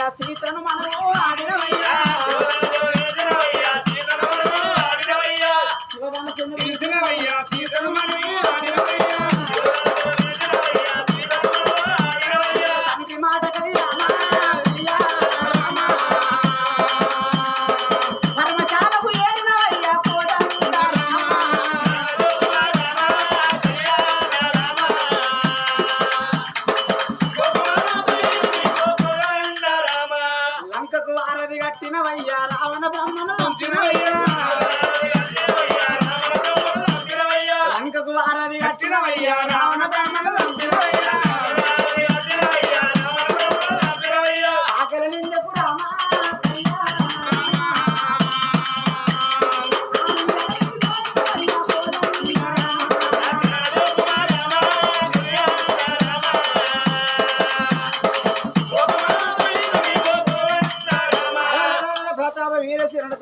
అయ్యా సీతను మనము ఆడిన ఆకలి రామా అయ్యా. ప్రతాప వీరశిరుడు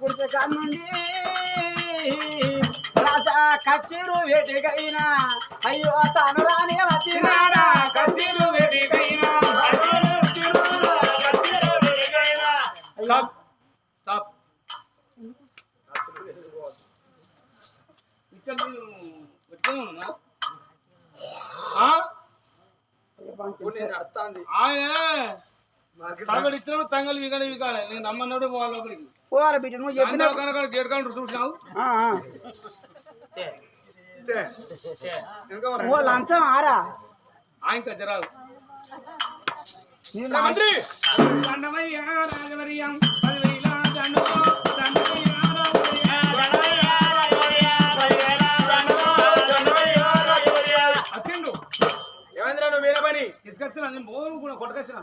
గుడిసె కానుండి రాజా కచ్చిరు వేటికైనా అయ్యో తాను పోవాలి బిడ్డ నువ్వు చెప్పిన గేట్ కౌంటర్ చూసినావు? ఆ, ఆ. ఓ లంచం ఆరా? ఆయన జరాలు. మంత్రి. రాజవర్యం పదివేల తీసుకొచ్చిన నేను బోరు కూడా కొట్టుకొచ్చిన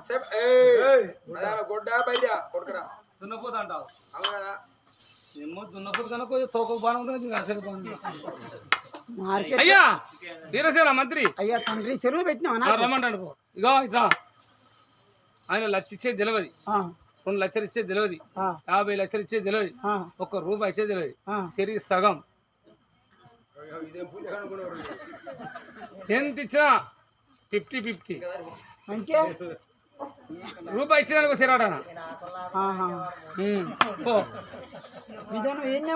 గొడ్డ బయట కొడుకురా. దున్నపోతా అంటావు ఏమో దున్నపోతు కనుక తోక ఉంటుంది అసలు బాగుంది. మార్కెట్ అయ్యా తీరసేన మంత్రి. అయ్యా తండ్రి చెరువు పెట్టినావా ఆ, నాకు? రమ్మంటాడు పో. ఇగో ఇట్లా ఆయన లక్ష ఇచ్చేది తెలియదు రెండు లక్షలు ఇచ్చేది తెలియదు యాభై లక్షలు ఇచ్చేది తెలియదు ఒక్క రూపాయి ఇచ్చేది తెలియదు ఆ. చెరి సగం. ఎంత ఇచ్చినా? Fifty fifty. రూపాయి ఇచ్చినా సిరాడానా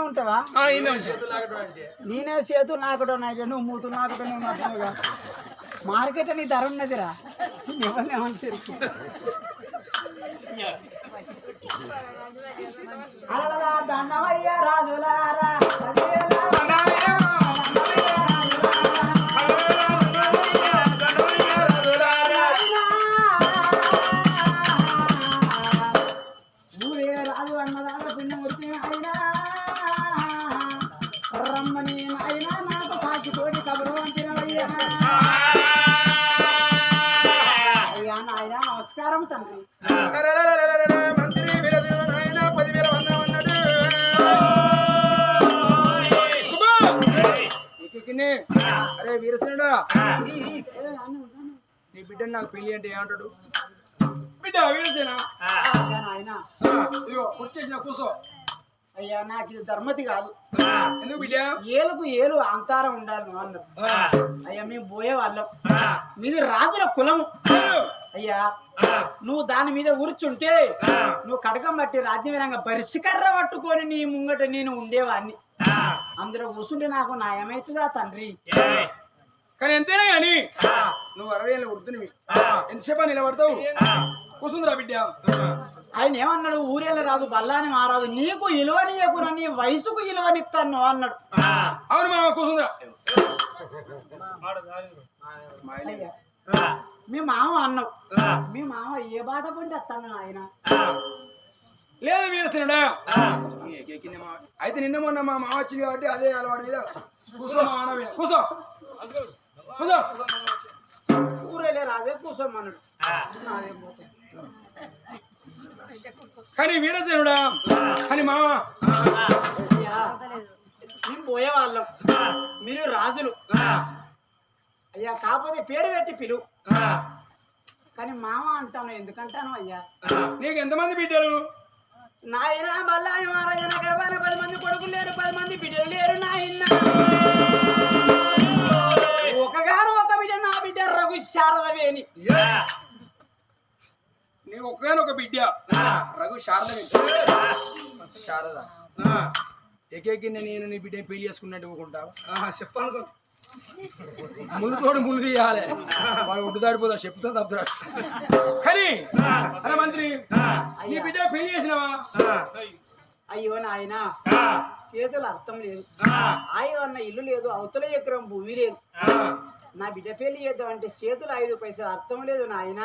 ఉంటావా? ఆ, ఈయన ఉంచు. నేనే చేతులు నాకటో నాకే నువ్వు మూతులు నాకటో నువ్వు నాకుగా మార్కెట్ నీ ధర ఉన్నదిరా. ఎవరిని దండమయ్య రాజులారా. నీ బిడ్డ నాకు పెళ్ళి అంటే ఏమంటాడు? బిడ్డ వీరసేన ఇదిగో కూసో. అయ్యా నాకు ఇది ధర్మతి కాదు. ఎందుకు బిడ్డ? ఏలుకు ఏలు అంతారం ఉండాలి అన్నారు అయ్యా మేము పోయే వాళ్ళం మీది రాజుల కులము. అయ్యా నువ్వు దాని మీద కూర్చుంటే నువ్వు కడకం బట్టి రాజ్యమేనంగా బరిసికర్ర పట్టుకొని నీ ముంగట నేను ఉండేవాడిని అందులో కూర్చుంటే నాకు న్యాయమవుతుందా తండ్రి? కానీ ఎంతైనా కానీ నువ్వు అరవై ఏళ్ళ వృద్ధునివి. ఎంతసేపు నిలబడతావు? కూసుందిరా బిడ్డ. ఆయన ఏమన్నాడు? ఊరేళ్ళ రాదు బల్లాని మారాదు. నీకు ఇలువనియకున నీ వయసుకు ఇలువనిస్తాను అన్నాడు. అవును మామ కూసుందిరా. మీ మామ అన్నావు. మీ మామ ఏ బాట పండి వస్తాను ఆయన? లేదు వీరసేనుడా అయితే నిన్న మొన్న మా మామ వచ్చింది కాబట్టి అదే అలవాటు మీద కూసో మా మామ మీద. కూసో కూసో రాదే నాదేం పోతుంది. కానీ వీరసేనుడా కానీ మామ. మేము పోయేవాళ్ళం. మీరు రాజులు. అయ్యా కాకపోతే పేరు పెట్టి పిలు. కానీ మామ అంటాను ఎందుకంటాను అయ్యా? నీకు ఎంతమంది బిడ్డలు? నాయన మల్లాని మహారాజు నా గర్భాన పది మంది కొడుకులు లేరు పది మంది బిడ్డలు లేరు నాయన. ఒక ఒక బిడ్డ నా బిడ్డ రఘు శారదవేని నీ నీకు ఒక్కగానొక బిడ్డ. రఘు శారద. బిడ్డ. శారద ఏకేకి నేను నీ బిడ్డ పెళ్ళి చేసుకున్నట్టు చెప్పాను ముళ్ళు తోడు ముళ్ళు తీయాలి. వాడు ఒడ్డు దాడిపోతా చెప్తా తప్పుతాడు కానీ అరే మంత్రి నీ బిడ్డ పెళ్ళి చేసినావా? అయ్యో నాయన. చేతులు అర్థం లేదు. ఆయన అన్న ఇల్లు లేదు అవతల ఎకరం భూమి లేదు. నా బిడ్డ పెళ్ళి చేద్దామంటే చేతులు ఐదు పైసలు అర్థం లేదు నాయన.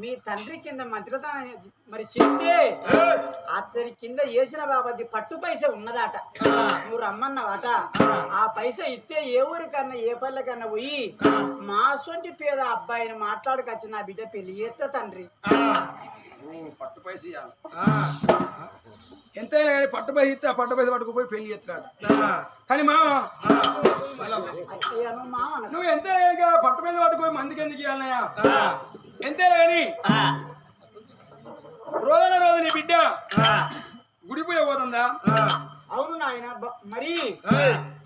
మీ తండ్రి కింద మంత్రితనం మరి చెప్తే అతని కింద వేసిన బాబది పట్టు పైస ఉన్నదట. నువ్వు రమ్మన్నవాట. ఆ. పైస ఇస్తే ఏ ఊరికన్నా ఏ పల్లెకన్నా పోయి మా సొంటి పేద అబ్బాయిని మాట్లాడుకొచ్చి నా బిడ్డ పెళ్ళి చేస్తా తండ్రి. పట్టు ఇయ్యాలి. ఎంతైనా కానీ పట్టు పైస ఇస్తే ఆ పట్టు పైస పట్టుకుపోయి పెళ్ళి చేస్తున్నాడు. కానీ మా నువ్వు ఎంత పట్టు పైస పట్టుకుపోయి మందికి ఎందుకు ఇవ్వాలయ్యా ఎంతైనా కానీ. రోజున రోజు నీ బిడ్డ గుడిపోయే పోతుందా? అవును నాయన మరి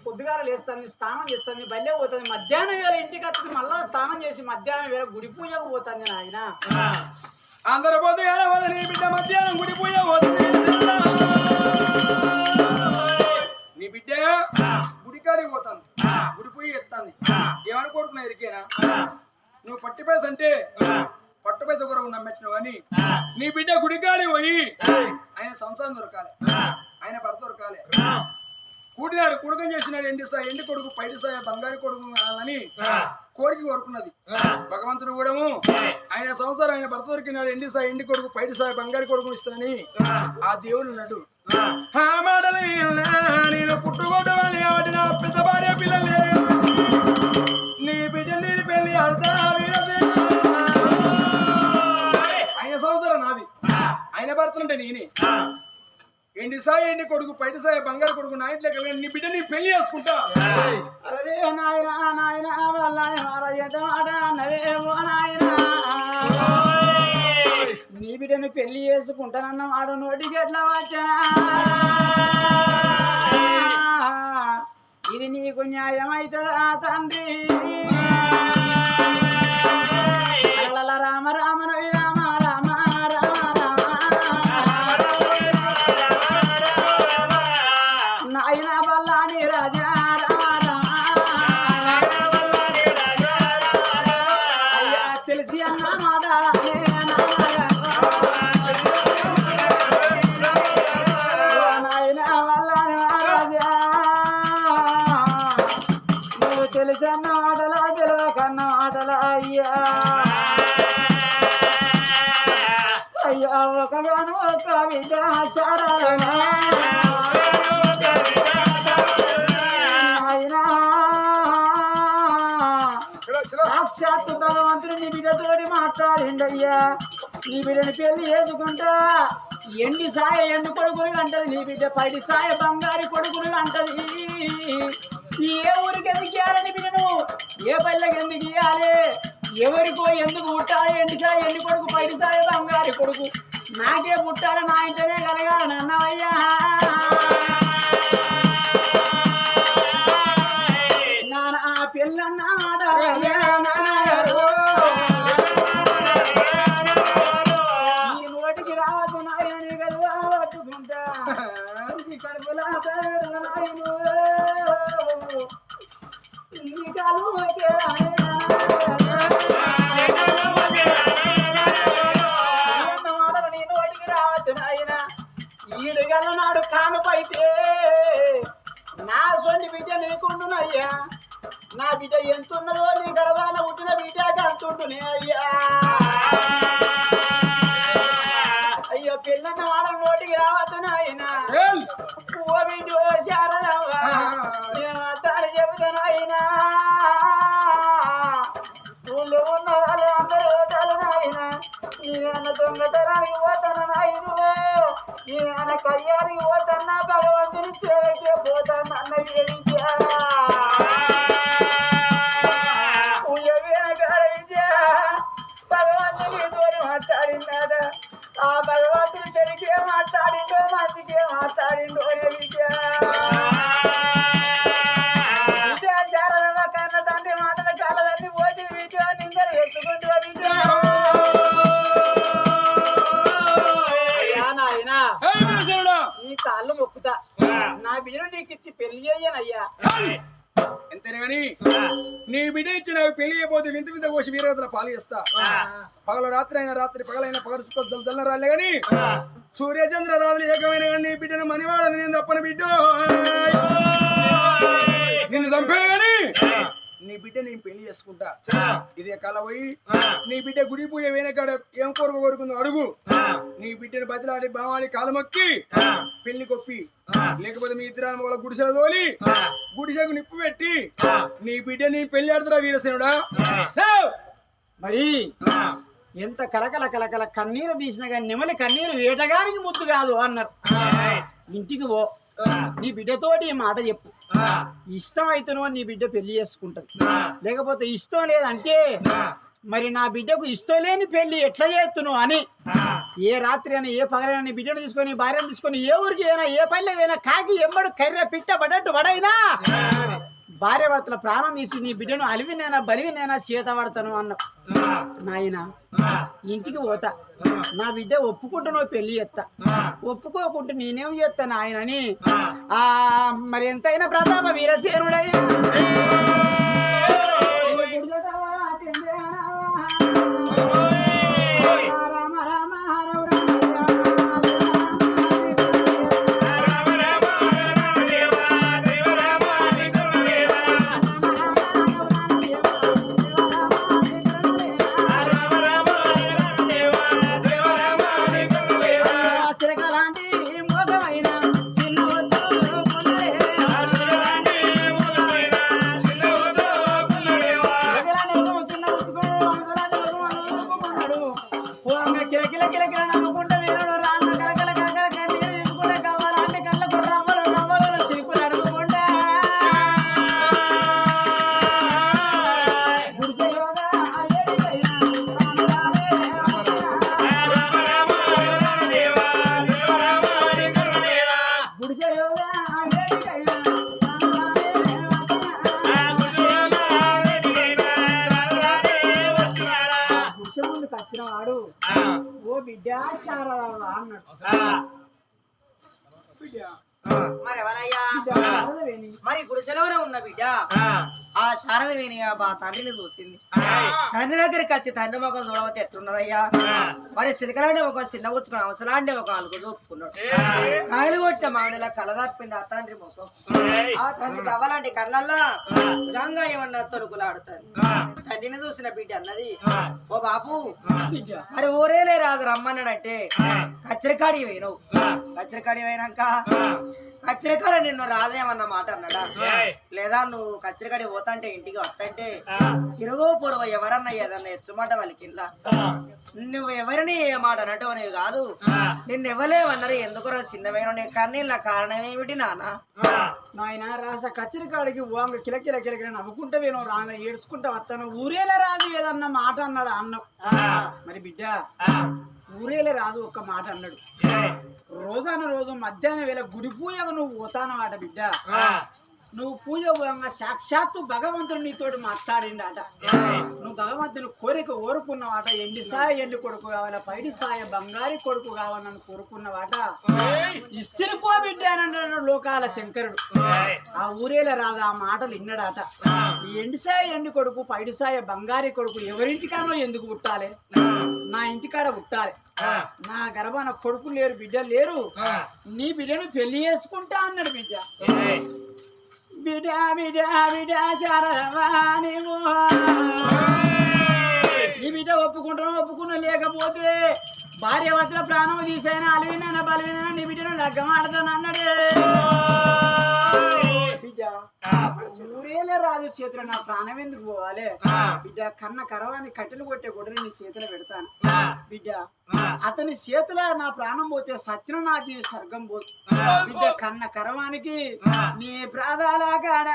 పొద్దుగాల లేస్తుంది స్నానం చేస్తుంది బల్లే పోతుంది మధ్యాహ్నం వేళ ఇంటికి వస్తుంది మళ్ళా స్నానం చేసి మధ్యాహ్నం వేళ గుడి పూజకు పోతుంది నాయన. అందరు పోతే ఎలా నీ బిడ్డ మధ్యాహ్నం గుడిపోయే పోతుంది నీ బిడ్డ గుడికాడికి పోతుంది. గుడిపోయి ఎత్తాంది. ఏమని కోరుకున్నా ఇరికేనా? నువ్వు పట్టి పైస అంటే పట్టు పైస కూడా నమ్మెచ్చినావు కానీ నీ బిడ్డ గుడికాడి పోయి ఆయన సంసారం దొరకాలి. ఆయన భర్త దొరకాలి. కూడినాడు కుడుకం చేసినాడు ఎండి స్థాయి ఎండి కొడుకు పైడి స్థాయి బంగారు కొడుకు కావాలని కోరిక కోరుకున్నది. భగవంతుడు కూడా ఆయన సంసారం ఆయన భర్త దొరికినాడు ఎండి స్థాయి ఎండి కొడుకు పైడి స్థాయి బంగారు కొడుకు ఇస్తానని ఆ. దేవుడు ఉన్నాడు నేను పుట్టుకోవడం నా పెద్ద భార్య పిల్లలే. నీ బిడ్డ నీరు పెళ్ళి ఆడతా ఆయన సంవత్సరం నాది. ఆయన నేనే. ఎండి సాయి ఎండి కొడుకు? పైట సాయి బంగారు కొడుకు నా ఇంట్లో కలిగి నీ బిడ్డ నీ పెళ్ళి చేసుకుంటా. అరే నాయన నాయన వాళ్ళ నవేమో నాయన. నీ బిడ్డను పెళ్ళి చేసుకుంటానన్న వాడు నోటికి ఎట్లా వచ్చా ఇది నీకు న్యాయం అవుతుందా తండ్రి? రామ రామ రవి రామ రామ ఒకగాను ఒక బిడ్డ సాక్షాత్తు భగవంతుడు నీ బిడ్డతోటి మాట్లాడిండయ్యా నీ బిడ్డని పెళ్ళి చేసుకుంటా ఎండి సాయ ఎండు కొడుకులు అంటది నీ బిడ్డ పైడి సాయ బంగారు కొడుకులు అంటది ఏ ఊరికి ఎందుకు ఇయ్యాలని బిడ్డను ఏ పల్లెకి ఎందుకు ఇయ్యాలి ఎవరికో ఎందుకు ఉంటాయి ఎండి సాయ ఎండి కొడుకు పైడి సాయ బంగారు కొడుకు. నాకే పుట్టాలి నా ఇంటనే కలగాలని అన్నవయ్యా. నాన్న ఆ పిల్లన్న పాలు చేస్తా. పగలు రాత్రి అయినా రాత్రి పగలైనా పగలు దల్ల రాలే గాని సూర్యచంద్ర రాత్రి ఏకమైన గాని నీ బిడ్డను మనివాడని నేను తప్పని బిడ్డ. నిన్ను చంపే గాని నీ బిడ్డ నేను పెళ్ళి చేసుకుంటా. ఇదే కల పోయి నీ బిడ్డ గుడి పూజ వేనకాడ ఏం కోరుకు కోరుకుందో అడుగు. నీ బిడ్డను బతిలాడి బావాలి కాలమొక్కి పెళ్ళి కొప్పి. లేకపోతే మీ ఇద్దరు వాళ్ళ గుడిసెల తోలి గుడిసెకు నిప్పు పెట్టి నీ బిడ్డ నీ పెళ్ళి ఆడుతురా వీరసేనుడా! మరి ఎంత కలకల కలకల కన్నీరు తీసిన కానీ నెమలి కన్నీరు వేటగానికి ముద్దు కాదు అన్నారు. ఇంటికి పో. నీ బిడ్డతోటి ఈ మాట చెప్పు. ఇష్టం అయితేనో నీ బిడ్డ పెళ్ళి చేసుకుంటది. లేకపోతే ఇష్టం లేదంటే మరి నా బిడ్డకు ఇష్టం లేని పెళ్ళి ఎట్లా చేస్తున్నావు అని. ఏ రాత్రి అయినా ఏ పగలైనా నీ బిడ్డను తీసుకొని భార్యను తీసుకొని ఏ ఊరికి అయినా ఏ పల్లె అయినా కాకి ఎమ్మడు కర్రె పిట్ట పడ్డట్టు పడైనా భార్య భర్తల ప్రాణం తీసి నీ బిడ్డను అలివినైనా బలివినైనా చేత పడతాను అన్న నాయన ఇంటికి పోతా. నా బిడ్డ ఒప్పుకుంటున్నావు పెళ్ళి చేస్తా. ఒప్పుకోకుంటే నేనేం చేస్తాను ఆయనని ఆ మరి ఎంతైనా ప్రతాప వీరసేనుడై. మరి ఎవరయ్యా. మరి గుడిసెలోనే ఉన్న బిడ్డ. వేణి ఆ బా తండ్రిని చూసింది. తండ్రి దగ్గరికి వచ్చి తండ్రి ముఖం చూడవతే ఎట్లున్నదయ్యా? మరి సిలికలాంటి ఒక చిన్న ఉచ్చుకుని అవసరాంటి ఒక అలుగు చూపుకున్నాడు. కాయలు కొట్టిన మామిడిలా కలదప్పింది ఆ తండ్రి ముఖం. ఆ తండ్రి కావాలంటే కళ్ళల్లా గంగా ఏమన్నా తొలుకులాడుతారు తండ్రిని చూసిన బిడ్డ అన్నది ఓ బాబు మరి ఊరేలే రాదు రమ్మన్నాడంటే కచ్చరికాడి పోయినావు. కచ్చరికాడి పోయినాక కచ్చరికాడ నిన్ను రాదేమన్న మాట అన్నాడా? లేదా నువ్వు కచ్చరికాడి పోతాంటే ఇంటికి వస్తంటే ఇరుగో పొరవ ఎవరన్నా ఏదన్నా ఎచ్చుమాట వాళ్ళకి ఇల్లా నువ్వు ఎవరిని ఏ మాట అన్నట్టు నీవు కాదు. నిన్ను ఎవలేమన్నారు ఎందుకు చిన్నమైన నీ కన్నీళ్ళ కారణం ఏమిటి నాన్న నాయన రాస కచ్చరి కాడికి వాంగ కిలకిల కిలకిల నవ్వుకుంటా వేను రాను ఏడ్చుకుంటా వస్తాను. ఊరేలే రాదు ఏదన్న మాట అన్నాడు అన్నం. మరి బిడ్డ ఊరేలే రాదు ఒక్క మాట అన్నాడు. రోజాన రోజు మధ్యాహ్నం వేళ గుడి పూజకు నువ్వు పోతానమాట బిడ్డ. నువ్వు పూజ పోయంగా సాక్షాత్తు భగవంతుడు నీతోటి మాట్లాడిండట. నువ్వు భగవంతుని కోరిక కోరుకున్నవాట ఎండి సాయ ఎండి కొడుకు కావాలా పైడి సాయ బంగారి కొడుకు కావాలని కోరుకున్నవాట. ఇస్తిరిపో బిడ్డానన్నాడు అన్నాడు లోకాల శంకరుడు. ఆ ఊరేల రాదు ఆ మాటలు ఇన్నడాట ఈ ఎండి సాయ ఎండి కొడుకు పైడి సాయ బంగారి కొడుకు ఎవరింటికానో ఎందుకు పుట్టాలి? నా ఇంటికాడ పుట్టాలి. నా గర్భాన కొడుకు లేరు బిడ్డ లేరు. నీ బిడ్డను పెళ్ళి చేసుకుంటా అన్నాడు బిడ్డ. బిడ్డ బిడ్డ బిడ్డ శారదవా నీవు నీ బిడ్డ ఒప్పుకుంటాను ఒప్పుకున్నా లేకపోతే భార్య వద్ద ప్రాణం తీసైనా అలవినైనా బలవినైనా నీ బిడ్డను లగ్గం ఆడతాను అన్నాడే బిడ్డ ఊరేలే రాదు చేతిలో నా ప్రాణం ఎందుకు పోవాలి? బిడ్డ కన్న కరవాన్ని కట్టెలు కొట్టే గొడవని నీ చేతిలో పెడతాను. బిడ్డ అతని చేతిలో నా ప్రాణం పోతే సత్యం నా జీవి స్వర్గం పోతుంది బిడ్డ కన్న కరవానికి నీ ప్రాధాల కాడ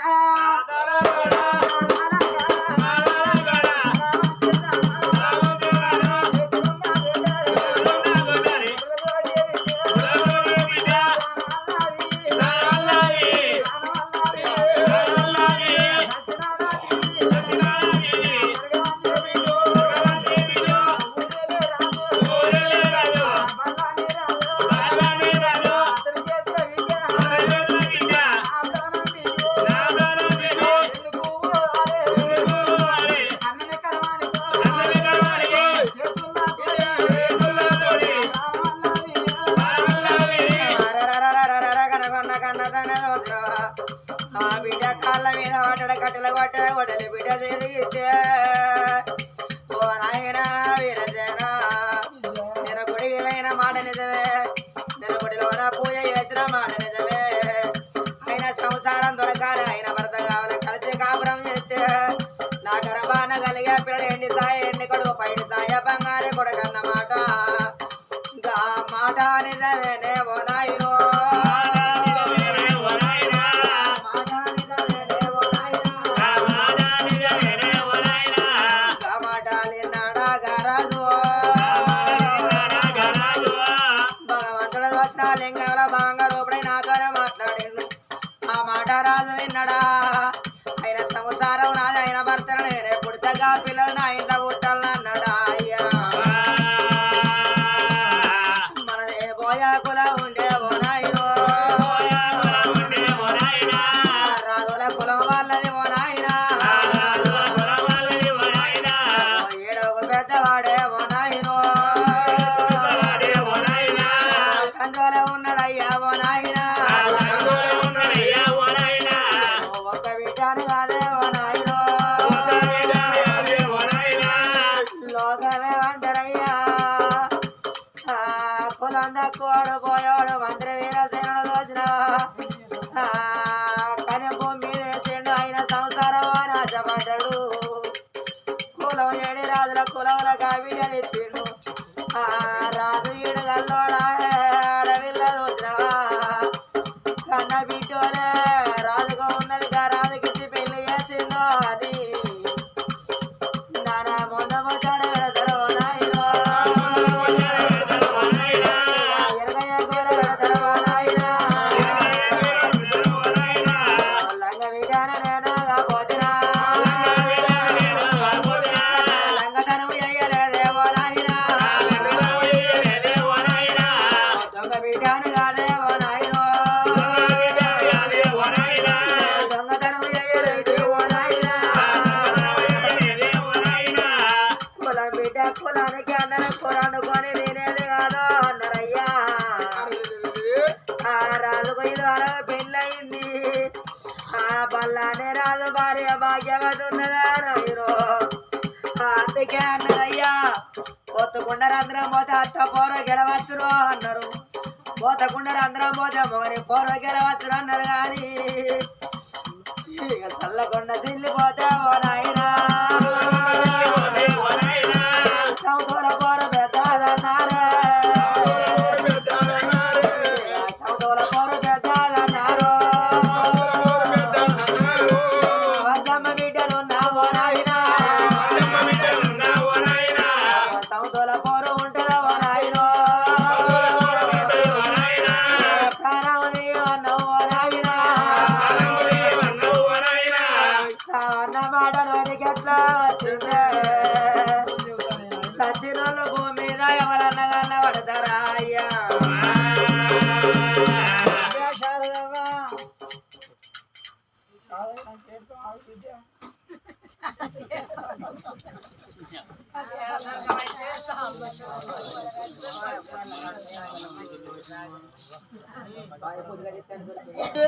పోతకుండా అందరం పోతాము అని పోరో గెలవచ్చు అన్నారు కానీ ఇక చల్లకుండా సిల్లిపోతావో నాయన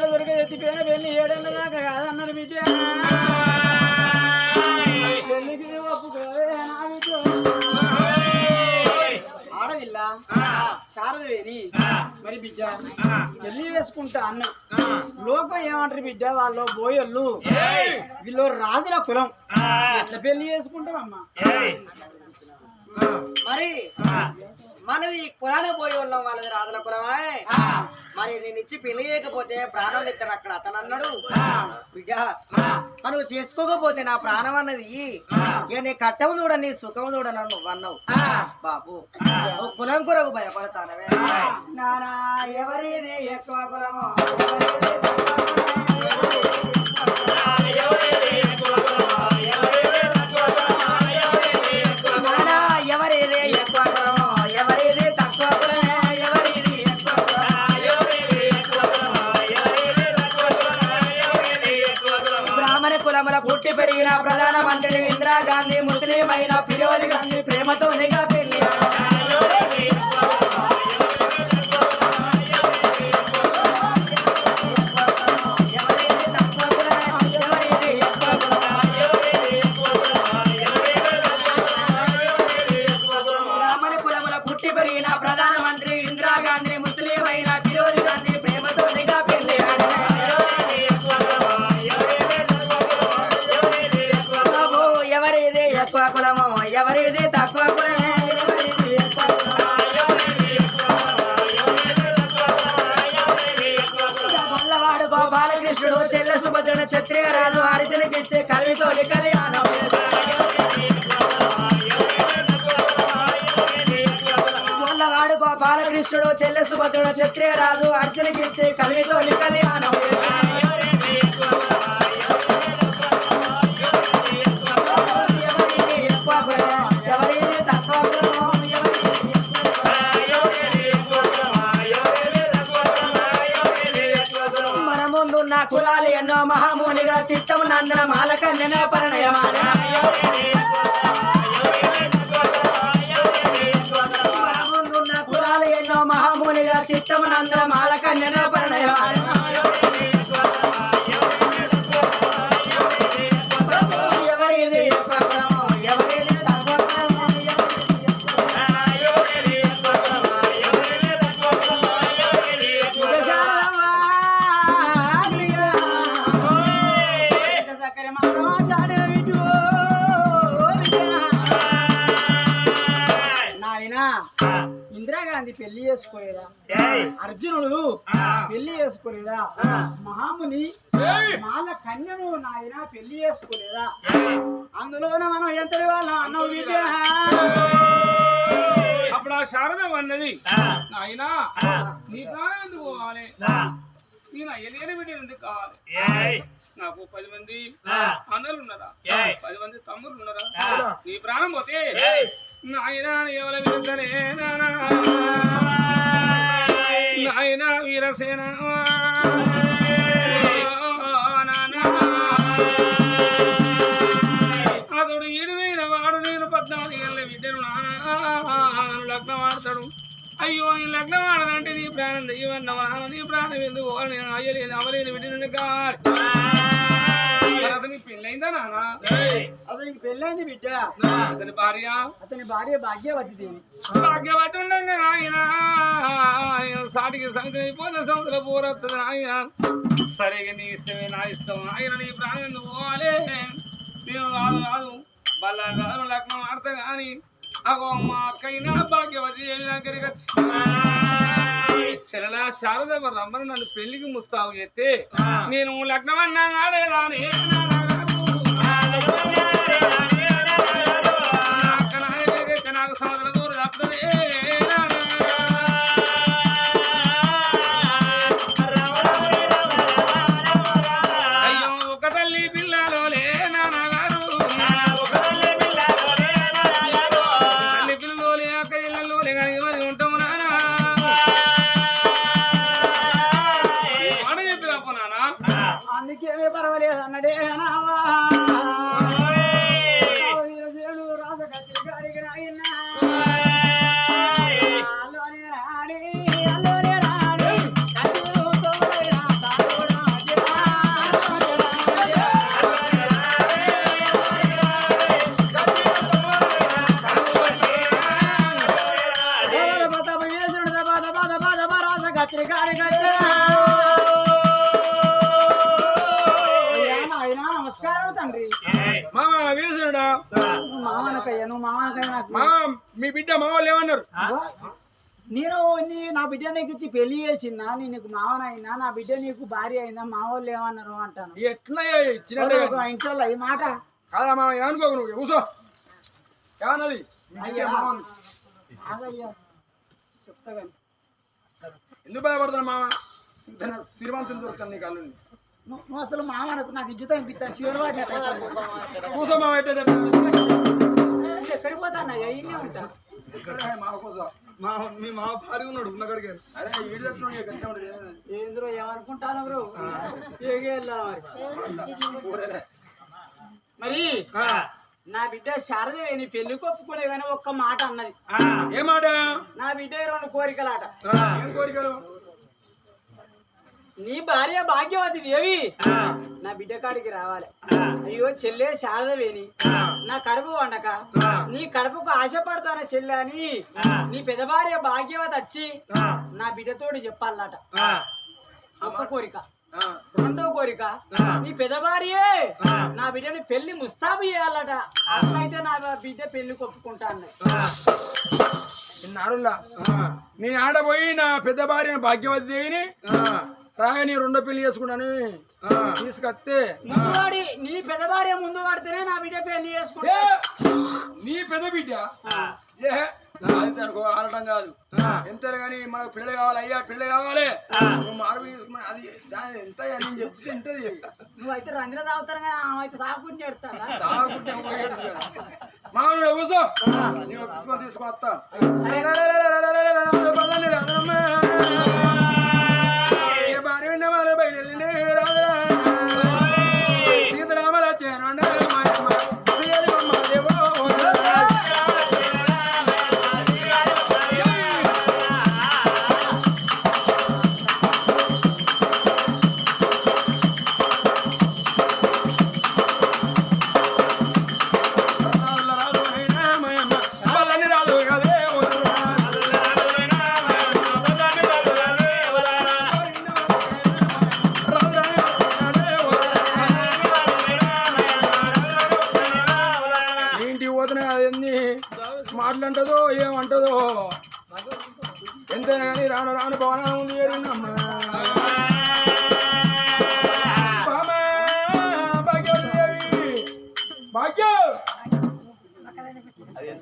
దొరికే ఎత్తిపోయిన వెళ్ళి ఏడన్నదాకా కాదన్నారు విజయ? పెళ్ళి వేసుకుంటా అన్న. లోకం ఏమంటారు బిడ్డ? వాళ్ళు బోయళ్ళు. వీళ్ళు రాజుల కులం. పెళ్ళి చేసుకుంటాం అమ్మా మరి మనది కులాన పోయి ఉన్నాం వాళ్ళది రాజుల కులమా? మరి నేను ఇచ్చి పిలియకపోతే చేయకపోతే ప్రాణం ఇద్దరు అక్కడ అతను అన్నాడు. బిడ్డ చేసుకోకపోతే నా ప్రాణం అన్నది. నీ కట్టం చూడని సుఖం చూడని నన్ను అన్నావు. బాబు కులం కొరకు భయపడతానవే. నానా ఎవరిది ఎక్కువ కులమో? ప్రియమైన పిల్లవారి కానీ ప్రేమతో క్షత్రియ రాజు అర్జునకిచ్చే కలిమితో కళ్యాణం ఎవరిని కులాలు ఎన్నో మహామునిగా చిత్తం నందన మాలక మాలకన్యన పరిణయమాన చిత్తం పెళ్ళి చేసుకోలేదా అందులోన మనం ఎంత వాళ్ళం అన్నం విద్య అప్పుడు ఆ శారద అన్నది నాయనా నీ ప్రాణం ఎందుకు పోవాలి? నేను అయ్యలేని బిడ్డ ఎందుకు కావాలి? నాకు పది మంది అన్నలు ఉన్నారా? పది మంది తమ్ముళ్ళు ఉన్నారా? నీ ప్రాణం పోతే? నాయనా ఎవరి విరుద్ధనే? నాయనా వీరసేన. ప్రాణం దయ్యమన్నవా నీ ప్రాణం ఎందుకు నేను అయ్యలేని అవలేని విడిని కాదు. అతని పెళ్ళైందా నాన్న అతనికి పెళ్ళైంది బిడ్డ. అతని భార్య? అతని భార్య భాగ్యవతి దేవి భాగ్యవతి ఉండగా నాయన ఆయన సాటికి సంగతి అయిపోతే సముద్ర పోరొస్తుంది నాయన. సరిగా నీ ఇష్టమే నా ఇష్టం. ఆయన నీ ప్రాణం ఎందుకు పోవాలి నేను రాదు రాదు బల్ల రాదు లగ్నం ఆడతా కానీ అగో మా అక్కైనా భాగ్యవతి దగ్గరికి వచ్చి సరళ శారద రమ్మని నన్ను పెళ్ళికి ముస్తావు చేస్తే నేను లగ్నం అన్నా ఆడేదాని మామనకయ్య నువ్వు మామనకయ్య నాకు. మామ మీ బిడ్డ మా వాళ్ళు ఏమన్నారు నేను నీ నా బిడ్డ నీకు ఇచ్చి పెళ్ళి చేసిందా? నేను నీకు మావనైనా నా బిడ్డ నీకు భార్య అయిందా? మా వాళ్ళు ఏమన్నారు అంటాను. ఎట్లా ఒక ఇంట్లో ఈ మాట? కాదా మామ ఏమనుకోకు నువ్వు? కూసో ఏమన్నది? ఎందుకు భయపడుతున్నా మామ శ్రీమంతులు దొరుకుతాను నీ కళ్ళు నువ్వు అసలు మామనకు నాకు ఇజ్జత అనిపిస్తాను శివరాజు కూసో మామ ఎట్టే ఎక్కడికి పోతానయ్యా? ఇన్నే ఉంటా. మా మీ మా భార్య ఉన్నాడు ఉన్నక్కడికి అరే? ఏంద్రో ఏమనుకుంటాను బ్రో? ఏగే వెళ్ళాలి ఊరేలే. మరి? నా బిడ్డ శారదేవి పెళ్ళి కొప్పుకునే కానీ ఒక్క మాట అన్నది. ఏ మాట? నా బిడ్డ రెండు కోరికలాట. ఏం కోరికలు? నీ భార్య భాగ్యవతి దేవి. నా బిడ్డ కాడికి రావాలి. అయ్యో చెల్లె శారదవేని. నా కడుపు వండక. నీ కడుపుకు ఆశపడతాన చెల్లె అని నీ పెద్ద భార్య భాగ్యవతి వచ్చి నా బిడ్డతోటి చెప్పాలట. ఒక్క కోరిక. ఆ, రెండో కోరిక. నీ పెద్ద భార్యే నా బిడ్డని పెళ్ళి ముస్తాబు చేయాలట. అట్లయితే నా బిడ్డ పెళ్ళి కొప్పుకుంటా అన్నది నిన్న ఆడుల్లా నేను ఆడపోయి నా పెద్ద భార్య భాగ్యవతి దేవిని? రాయని రెండో పెళ్ళి చేసుకున్నాను. తీసుకొస్తే. ముందు వాడి నీ పెద్ద భార్య ముందు వాడితేనే నా బిడ్డ పెళ్ళి చేసుకుంటా. నీ పెద్ద బిడ్డ? అనుకో ఆడటం కాదు. ఎంత కానీ మనకు పిల్ల కావాలి అయ్యా పిల్ల కావాలి. నువ్వు మార్పు తీసుకుని అది దాని ఎంత చెప్తే ఎంతది నువ్వైతే రంగుల తాగుతాను ఆమె అయితే తాగుకుంటే ఎడతానా తాగుకుంటే కాదు. మామూలు నేను పుస్తకం తీసుకొస్తా. సీతారామల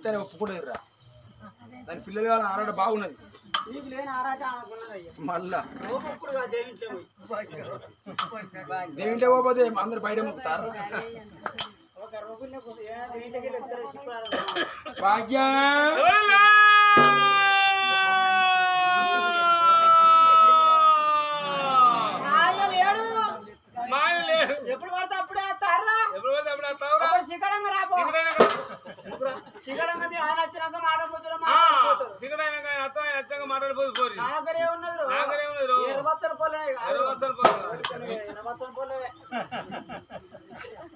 ఎంతైనా ఒప్పుకోలేదురా. దాని పిల్లలు కావాలి ఆరాట బాగున్నది. మళ్ళా. దేంట్లో పోతే అందరు బయట ముక్కుతారు. భాగ్యం! ఎప్పుడు పడితే అప్పుడే ఎప్పుడు పడితే అప్పుడు వస్తావురా? అప్పుడు చికడంగా రాపో సిగడైనా కానీ- చికడంగా మీ ఆయన వచ్చినాక మాట ముద్దులు ఆ, మాట్లాడుకోవచ్చు సిగడైనా కానీ అత్తమ్మ అచ్చగా మాట్లాడిపోదు పోరి. నాగరే ఉన్నది నాగరే ఉన్నది రో. ఎరవత్తలు పోలే. ఎరవత్తలు పోలే.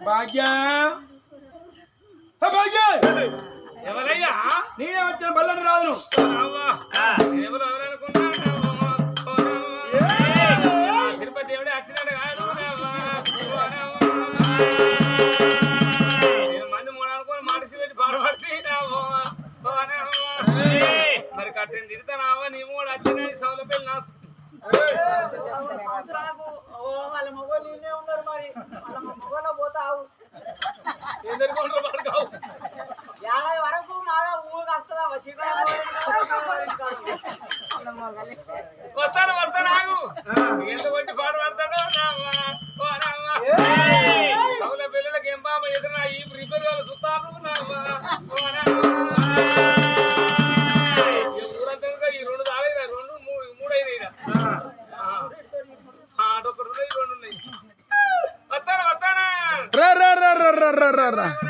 భాగ్యం! హే భాగ్యం! ఎవరయ్యా? నేనే వచ్చిన బల్లని రాదు అవ్వా. ఎవరు ఎవరనుకున్నా సంవత్సరాలకు ఓ వాళ్ళ మొగలు ఇన్నే ఉన్నారు మరి. వాళ్ళ మొగలో పోతావు. ఏడాది వరకు మాగా ఊరికి వస్తుందా? వస్తాను వస్తాను. ఆగు. ఎందుకు కొట్టి పాట పడతాడు? సౌల పిల్లలకి ఏం బాబా ఎదురు ఈ రిపేర్ వాళ్ళు చూస్తాను అటొక రెండు ఈ